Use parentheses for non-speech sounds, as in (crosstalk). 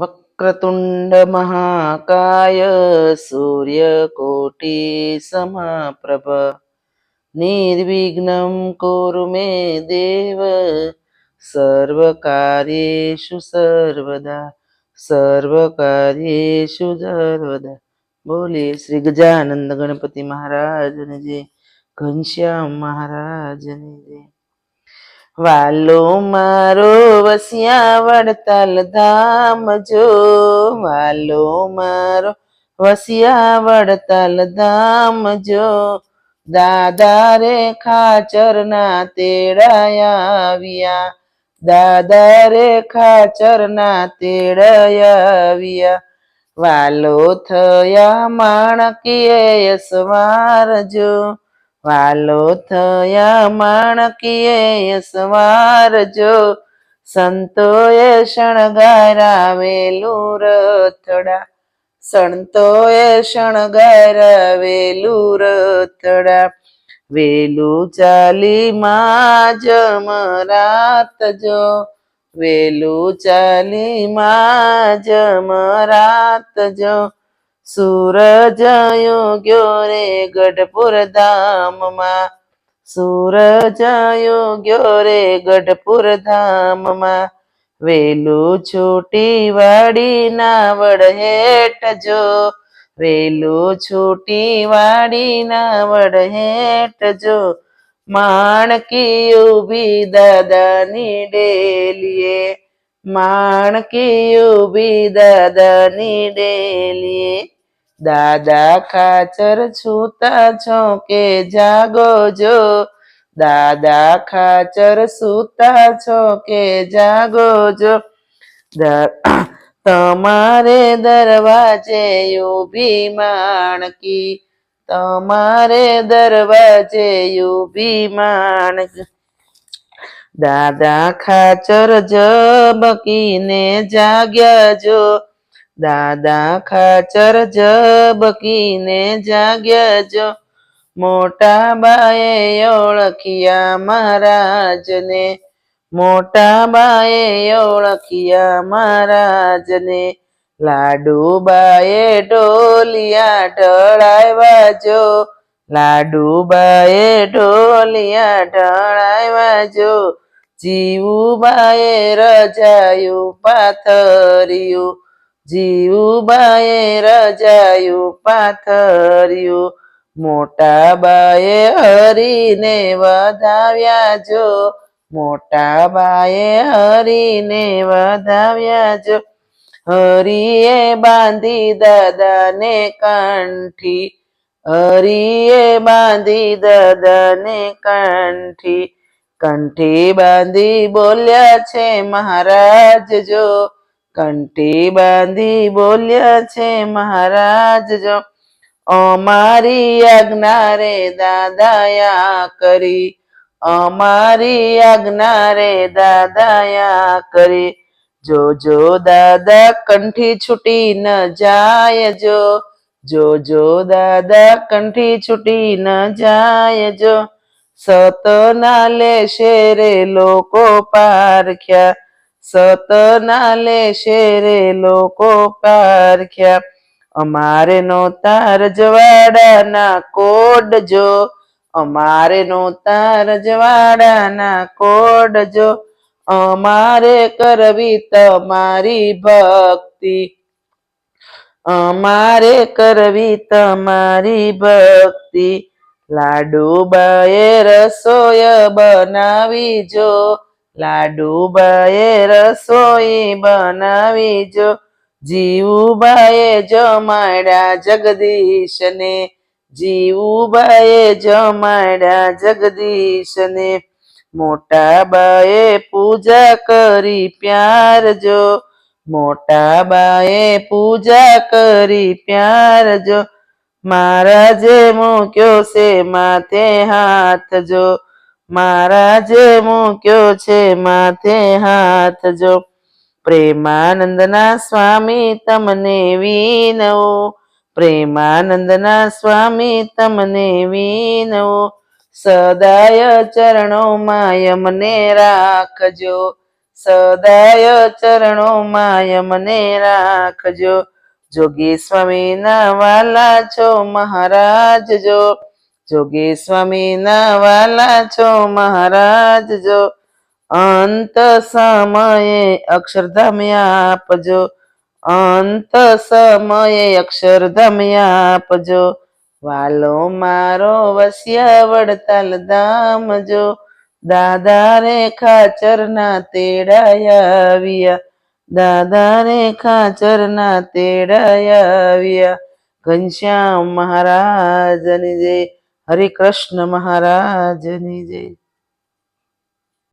વક્રતુંડ મહાકાય સૂર્યકોટિ સમાપ્રભ નિર્વિઘ્नं કુરુ મે દેવ સર્વકાર્યેષુ સર્વદા સર્વકાર્યેષુ સર્વદા બોલીએ શ્રી ગજાનંદ ગણપતિ મહારાજને જય ઘનશ્યામ મહારાજને જય વાલો મારો વસિયા વડતાલ ધામ જો, વાલો મારો વસિયા વડતાલ ધામ જો. દાદા રે ખાચરના તેડાયા આવ્યા દાદા રે ખાચરના તેડાયા આવ્યા વાલો થયા માણકીએ યસવાર જો વાલો થયા માણકીએ સવાર જો. સંતોએ શણગારાવેલું રથડા સંતોએ શણગારાવેલું રથડા વેલું ચાલી માં જમરાત જો. વેલું ચાલી માં જમરાત જો. સૂરજ ગયો રે ગઢપુર ધામમાં. સૂરજ ગયો રે ગઢપુર ધામમાં. વેલું છૂટી વાડીના વડ જો. વેલું છૂટી વાડીના વડહેટ જો. માણકી ઊભી દાદાની ડેલીએ. માણકી બી દાદાની ડેલીએ દાદા ખાચર છૂતા છો કે જાગો જો? દાદા ખાચર સૂતા છો કે જાગો જો? (clears throat) તમારે દરવાજે યુભી માણકી. તમારે દરવાજે યુભી માણકી. દાદા ખાચર જબકીને જાગ્યા જો. દાદા ખાચર જબકીને જાગ્યા જો. મોટા બાએ ઓળખ્યા મહારાજને. મોટા બાએ ઓળખ્યા મહારાજને. લાડુબાએ ઢોલિયા ઢળાવ્યા જો. લાડુબાએ ઢોલિયા ઢળાવ્યા જો. જીવુબાએ રજાયું પાથર્યું. જીવુબાએ રજાયું પાથર્યું. મોટા બાએ હરીને વધાવ્યા જો. મોટા બાએ હરીને વધાવ્યા જો. હરિએ બાંધી દાદાને કંઠી. હરિએ બાંધી દાદાને કંઠી. કંઠી બાંધી બોલ્યા છે મહારાજ જો. કંઠી બાંધી બોલ્યા છે મહારાજ જો. અમારી આજ્ઞા રે દાદાયા કરી. અમારી આજ્ઞા રે દાદાયા કરી. જો જો દાદા કંઠી છૂટી ન જાય જો. જો જો દાદા કંઠી છૂટી ન જાય જો. સતના લેશે રે લોકો પારખ્યા. સતના લેશે રે લોકો પારખ્યા. અમારે નોતા રજવાડાના કોડ જો. અમારે નોતા રજવાડાના કોડ જો. અમારે કરવી તમારી ભક્તિ. અમારે કરવી તમારી ભક્તિ. લાડુબાએ રસોય બનાવી જો. લાડુબાએ રસોઈ બનાવી જો. જીવુબાએ જમાડ્યા જગદીશને. જીવુબાએ જમાડ્યા જગદીશને. મોટા બાએ પૂજા કરી પ્યાર જો. મોટા બાએ પૂજા કરી પ્યાર જો. મહારાજે મૂક્યો છે માથે હાથ જો. મહારાજે મૂક્યો છે માથે હાથ જો. પ્રેમાનંદના સ્વામી તમને વિનવો. પ્રેમાનંદના સ્વામી તમને વિનવો. સદાય ચરણોમાં યમને રાખજો. સદાય ચરણોમાં યમને રાખજો. જોગી સ્વામી ના વાલા છો મહારાજ જો. જોગી સ્વામી ના વાલા છો મહારાજ જો. અંત સમયે અક્ષરધામ આપજો. અંત સમયે અક્ષરધામ આપજો. વાલો મારો વસ્યા વડતાલ ધામ જો. દાદા રે ખાચર તેડાયા આવ્યા. દાદા રે ખાચર ના તેડાયા ઘનશ્યામ મહારાજની જય. હરે કૃષ્ણ મહારાજની જય.